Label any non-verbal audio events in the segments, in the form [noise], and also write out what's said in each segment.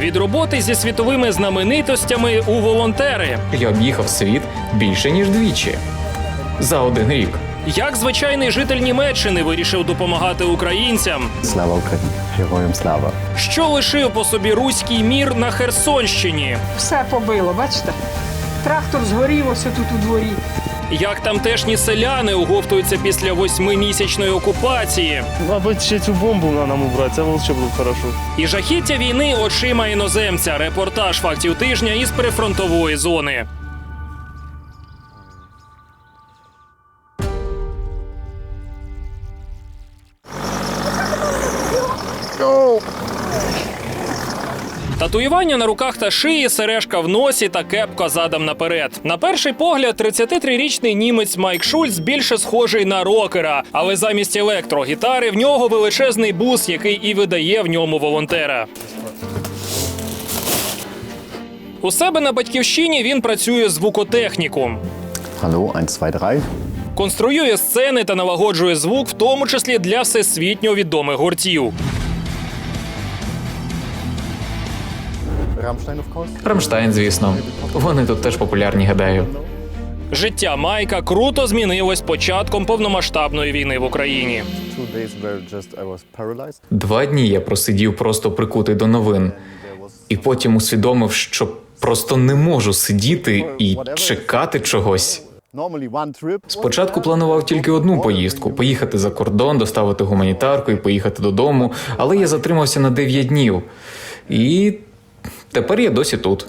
від роботи зі світовими знаменитостями у волонтери. Я об'їхав світ більше ніж двічі за один рік. Як звичайний житель Німеччини вирішив допомагати українцям, Слава Україні! Героям слава! що лишив по собі руський мір на Херсонщині, Все побило, бачите? Трактор згорів ось тут у дворі. Як тамтешні селяни оговтуються після восьмимісячної окупації, Мабуть, ще цю бомбу на нам убрати, це було б хорошо. і жахіття війни очима іноземця. Репортаж фактів тижня із прифронтової зони. Татуювання на руках та шиї, сережка в носі та кепка задом наперед. На перший погляд, 33-річний німець Майк Шульц більше схожий на рокера, але замість електрогітари в нього величезний бус, який і видає в ньому волонтера. У себе на батьківщині він працює звукотехніком. Hallo, 1, 2, 3. Конструює сцени та налагоджує звук, в тому числі для всесвітньо відомих гуртів. Рамштайн, звісно. Вони тут теж популярні, гадаю. Життя Майка круто змінилось початком повномасштабної війни в Україні. Два дні я просидів просто прикутий до новин, і потім усвідомив, що просто не можу сидіти і чекати чогось. Спочатку планував тільки одну поїздку поїхати за кордон, доставити гуманітарку і поїхати додому, але я затримався на 9 днів. І тепер я досі тут.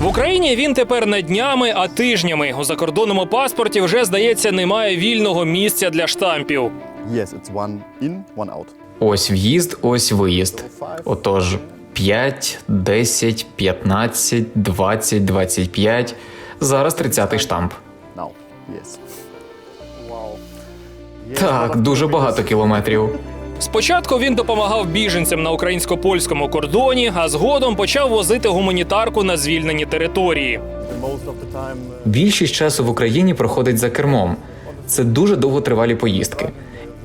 В Україні він тепер не днями, а тижнями. У закордонному паспорті вже здається немає вільного місця для штампів. Yes, it's one in, one out. Ось в'їзд, ось виїзд. Отож, 5, 10, 15, 20, 25. Зараз 30-й штамп. Now, yes. Так, дуже багато кілометрів. Спочатку він допомагав біженцям на українсько-польському кордоні, а згодом почав возити гуманітарку на звільнені території. Більшість часу в Україні проходить за кермом. Це дуже довготривалі поїздки.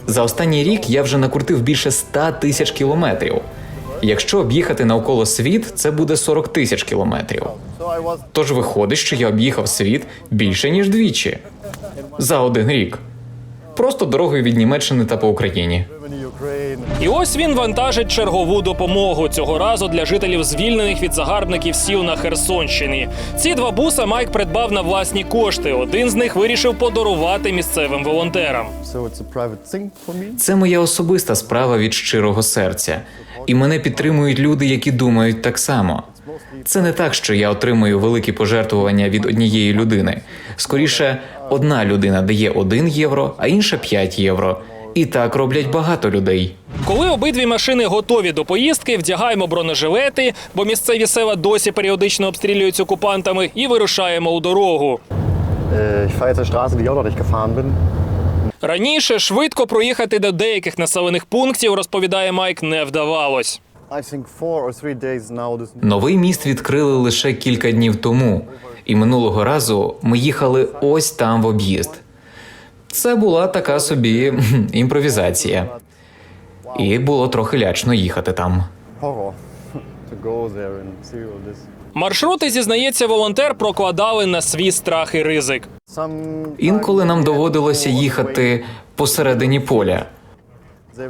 За останній рік я вже накрутив більше 100 тисяч кілометрів. Якщо об'їхати навколо світ, це буде 40 тисяч кілометрів. Тож виходить, що я об'їхав світ більше ніж двічі за один рік. Просто дорогою від Німеччини та по Україні. Ukraine. І ось він вантажить чергову допомогу цього разу для жителів звільнених від загарбників сіл на Херсонщині. Ці два буса Майк придбав на власні кошти. Один з них вирішив подарувати місцевим волонтерам. Це моя особиста справа від щирого серця, і мене підтримують люди, які думають так само. Це не так, що я отримую великі пожертвування від однієї людини. Скоріше, одна людина дає 1 євро, а інша 5 євро. І так роблять багато людей. Коли обидві машини готові до поїздки, вдягаємо бронежилети, бо місцеві села досі періодично обстрілюють окупантами, і вирушаємо у дорогу. Bin. Раніше швидко проїхати до деяких населених пунктів, розповідає Майк, не вдавалось. Новий міст відкрили лише кілька днів тому, і минулого разу ми їхали ось там в об'їзд. Це була така собі [laughs] імпровізація. І було трохи лячно їхати там. [laughs] Маршрути, зізнається, волонтер прокладали на свій страх і ризик. Інколи нам доводилося їхати посередині поля.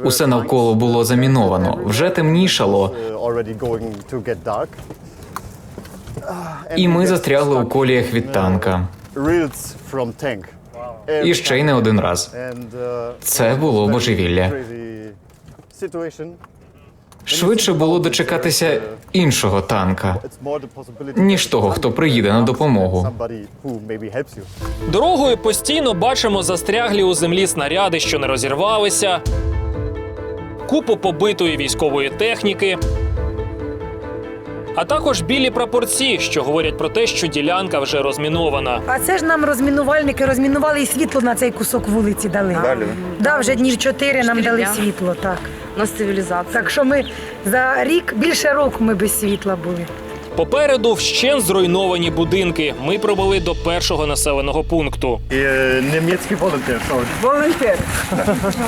Усе навколо було заміновано, вже темнішало, uh, і ми застрягли у коліях від танка. І ще й не один раз. Це було божевілля. Швидше було дочекатися іншого танка, ніж того, хто приїде на допомогу. Дорогою постійно бачимо застряглі у землі снаряди, що не розірвалися, купу побитої військової техніки, а також білі прапорці, що говорять про те, що ділянка вже розмінована. А це ж нам розмінувальники розмінували і світло на цей кусок вулиці дали. Далі? Да, вже днів чотири нам Чотири дали дня. світло, так. У нас цивілізація. Так що ми за рік більше року ми без світла були. Попереду вщен зруйновані будинки. Ми пробули до першого населеного пункту. Е, німецький волонтер. Волонтер.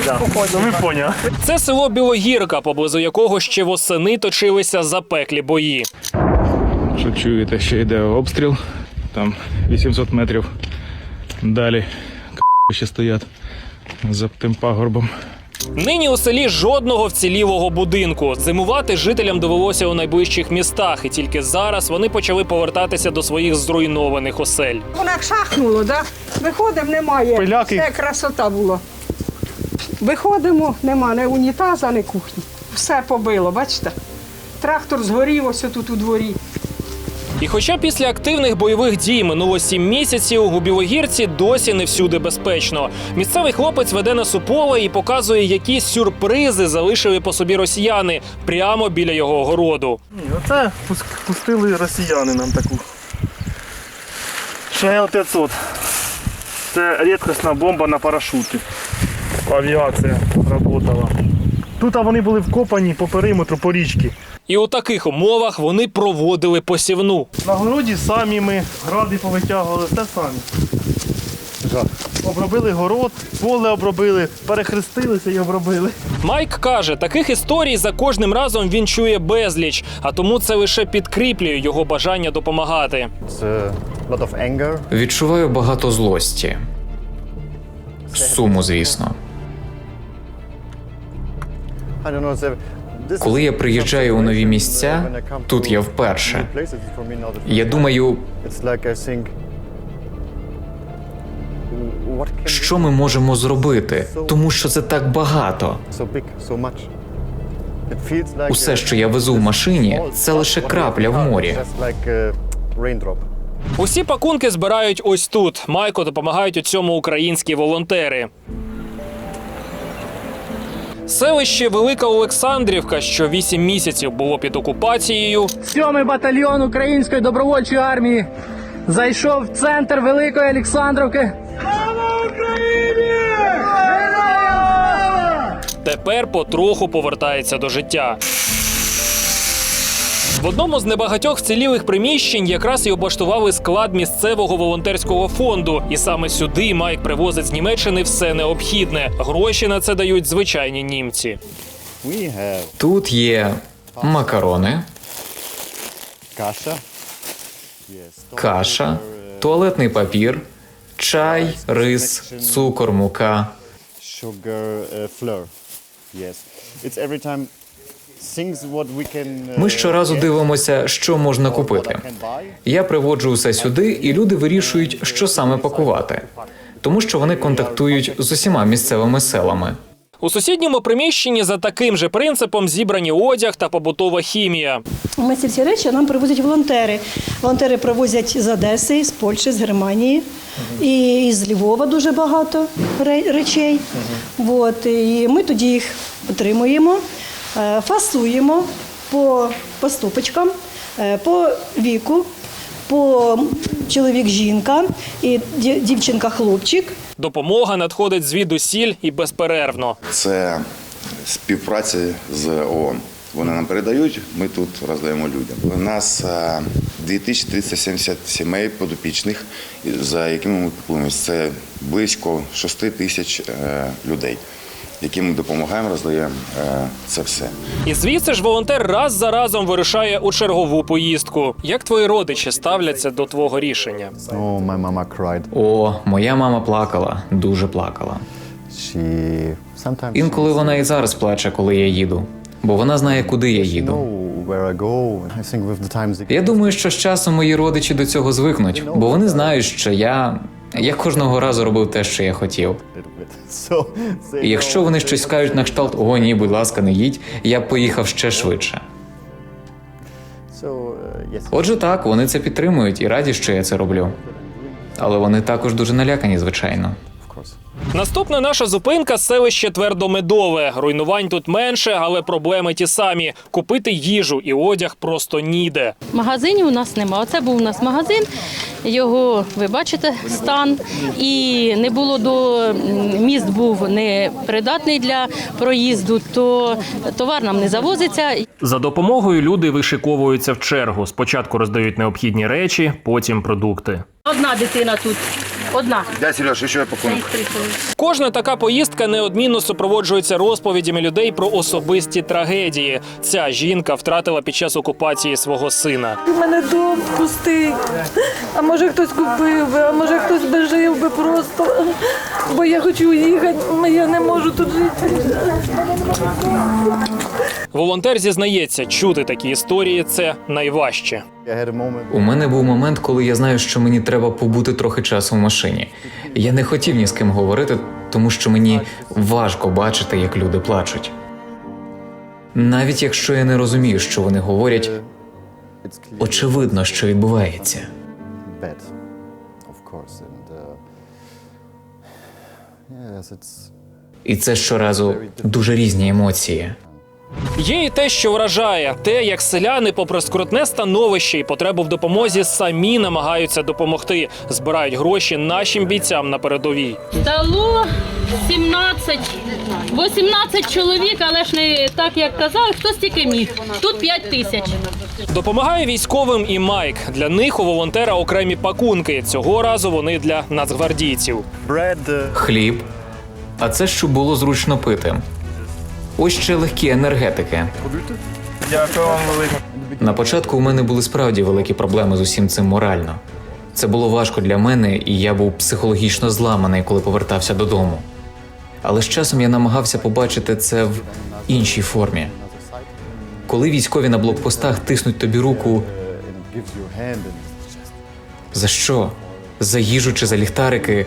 Да. Ну ви поняли. Це село Білогірка, поблизу якого ще восени точилися запеклі бої. Що чуєте, ще йде обстріл. Там 800 метрів далі ще стоять за тим пагорбом. Нині у селі жодного вцілілого будинку. Зимувати жителям довелося у найближчих містах, і тільки зараз вони почали повертатися до своїх зруйнованих осель. Воно як шахнуло, да? Виходимо, немає. Пиляки. Це красота була. Виходимо, нема ні унітаза, ні кухні. Все побило, бачите? Трактор згорів ось тут у дворі. І хоча після активних бойових дій минуло сім місяців, у Білогірці досі не всюди безпечно. Місцевий хлопець веде нас у і показує, які сюрпризи залишили по собі росіяни прямо біля його городу. Ні, Оце пустили росіяни нам таку. ШЛ-500. Це рідкісна бомба на парашуті. Авіація працювала. Тут вони були вкопані по периметру по річці. І у таких умовах вони проводили посівну. На городі самі ми гради повитягували, все самі. Жах. Обробили город, поле обробили, перехрестилися і обробили. Майк каже, таких історій за кожним разом він чує безліч, а тому це лише підкріплює його бажання допомагати. A lot of anger. Відчуваю багато злості. Суму, звісно. I don't know, Коли я приїжджаю у нові місця, тут я вперше. Я думаю, що ми можемо зробити, тому що це так багато. Усе, що я везу в машині, це лише крапля в морі. Усі пакунки збирають ось тут. Майку допомагають у цьому українські волонтери. Селище Велика Олександрівка, що вісім місяців було під окупацією, Сьомий батальйон Української добровольчої армії зайшов в центр Великої Олександровки. тепер потроху повертається до життя. В одному з небагатьох вцілілих приміщень якраз і облаштували склад місцевого волонтерського фонду. І саме сюди Майк привозить з Німеччини все необхідне. Гроші на це дають звичайні німці. Тут є макарони. Каша, туалетний папір, чай, рис, цукор, мука. Ми щоразу дивимося, що можна купити. Я приводжу усе сюди, і люди вирішують, що саме пакувати, тому що вони контактують з усіма місцевими селами. У сусідньому приміщенні за таким же принципом зібрані одяг та побутова хімія. Ми ці всі речі нам привозять волонтери. Волонтери привозять з Одеси, з Польщі, з Германії і з Львова дуже багато ре- речей. От, і ми тоді їх отримуємо, фасуємо по, по стопочкам, е, по віку, по чоловік-жінка і дівчинка-хлопчик. Допомога надходить звідусіль і безперервно. Це співпраця з ООН. Вони нам передають, ми тут роздаємо людям. У нас е, 2370 сімей подопічних, за якими ми піклуємося. Це близько 6 тисяч е, людей, яким ми допомагаємо, роздаємо е, це все. І звідси ж волонтер раз за разом вирушає у чергову поїздку. Як твої родичі ставляться до твого рішення? Oh, my mama cried. О, моя мама плакала, дуже плакала. She sometimes. Інколи вона і зараз плаче, коли я їду, бо вона знає, куди я їду. Я думаю, що з часом мої родичі до цього звикнуть, бо вони знають, що я. Я кожного разу робив те, що я хотів. І якщо вони щось скажуть на кшталт О, ні, будь ласка, не їдь, я б поїхав ще швидше. Uh. Отже, так, вони це підтримують і раді, що я це роблю. Але вони також дуже налякані, звичайно. Наступна наша зупинка селище Твердомедове. Руйнувань тут менше, але проблеми ті самі: купити їжу і одяг просто ніде. Магазинів у нас нема. Оце був у нас магазин. Його ви бачите стан. І не було до міст був не придатний для проїзду, то товар нам не завозиться. За допомогою люди вишиковуються в чергу. Спочатку роздають необхідні речі, потім продукти. Одна дитина тут. Одна. Да, Сереж, ще пакунок. Кожна така поїздка неодмінно супроводжується розповідями людей про особисті трагедії. Ця жінка втратила під час окупації свого сина. У мене дом пустий. А може хтось купив би, а може хтось би жив би просто. Бо я хочу їхати, я не можу тут жити. Волонтер зізнається, чути такі історії це найважче. У мене був момент, коли я знаю, що мені треба побути трохи часу в машині. Я не хотів ні з ким говорити, тому що мені важко бачити, як люди плачуть. Навіть якщо я не розумію, що вони говорять, очевидно, що відбувається. uh, І це щоразу дуже різні емоції. Є і те, що вражає, те, як селяни, попри скрутне становище і потребу в допомозі, самі намагаються допомогти, збирають гроші нашим бійцям на передовій. Дало 17, 18 чоловік, але ж не так, як казали, хто стільки міг. Тут 5 тисяч. Допомагає військовим і Майк. Для них у волонтера окремі пакунки. Цього разу вони для нацгвардійців. Uh, Хліб. А це щоб було зручно пити. Ось ще легкі енергетики. Дякую вам велике. На початку у мене були справді великі проблеми з усім цим морально. Це було важко для мене, і я був психологічно зламаний, коли повертався додому. Але з часом я намагався побачити це в іншій формі. Коли військові на блокпостах тиснуть тобі руку, за що? За їжу чи за ліхтарики.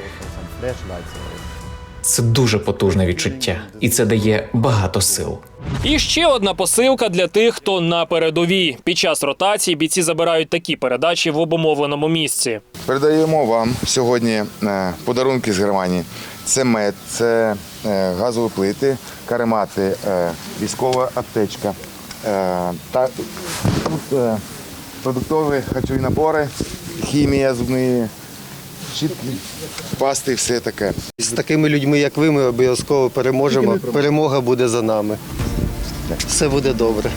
Це дуже потужне відчуття, і це дає багато сил. І ще одна посилка для тих, хто на передовій. Під час ротації бійці забирають такі передачі в обумовленому місці. Передаємо вам сьогодні е, подарунки з Германії. Це мед, це е, газові плити, каремати, е, військова аптечка. Та тут продуктові харчові набори, хімія, щітки, пасти і все таке. З такими людьми, як ви, ми обов'язково переможемо. Перемога буде за нами. Все буде добре.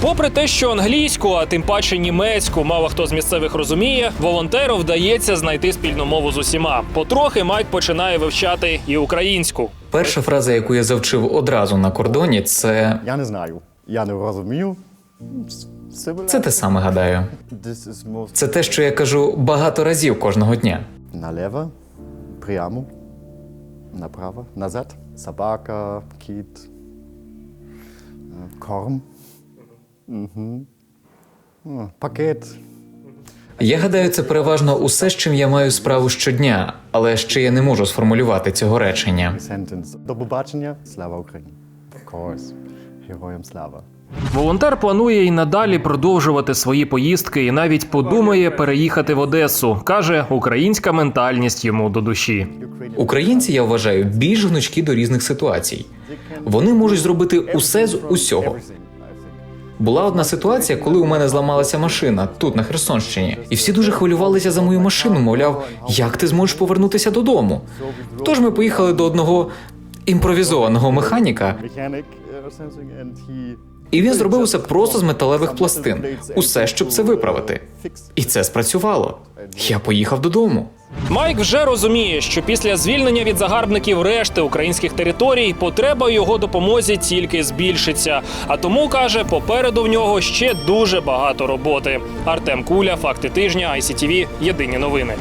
Попри те, що англійську, а тим паче німецьку, мало хто з місцевих розуміє, волонтеру вдається знайти спільну мову з усіма. Потрохи Майк починає вивчати і українську. Перша фраза, яку я завчив одразу на кордоні, це Я не знаю. Я не розумію. Це те саме гадаю. Це те, що я кажу багато разів кожного дня. налево, прямо, направо, назад, собака, кіт, е, корм. Пакет. Я гадаю, це переважно усе, з чим я маю справу щодня, але ще я не можу сформулювати цього речення. До побачення. Слава Україні. Of course. Героям слава. Волонтер планує і надалі продовжувати свої поїздки і навіть подумає переїхати в Одесу. каже, українська ментальність йому до душі. Українці, я вважаю, більш гнучкі до різних ситуацій. Вони можуть зробити усе з усього. Була одна ситуація, коли у мене зламалася машина тут, на Херсонщині, і всі дуже хвилювалися за мою машину. Мовляв, як ти зможеш повернутися додому? Тож ми поїхали до одного імпровізованого механіка, І він зробив усе просто з металевих пластин, усе, щоб це виправити. І це спрацювало. Я поїхав додому. Майк вже розуміє, що після звільнення від загарбників решти українських територій потреба його допомозі тільки збільшиться. А тому каже, попереду в нього ще дуже багато роботи. Артем Куля, факти тижня, ICTV, Єдині новини.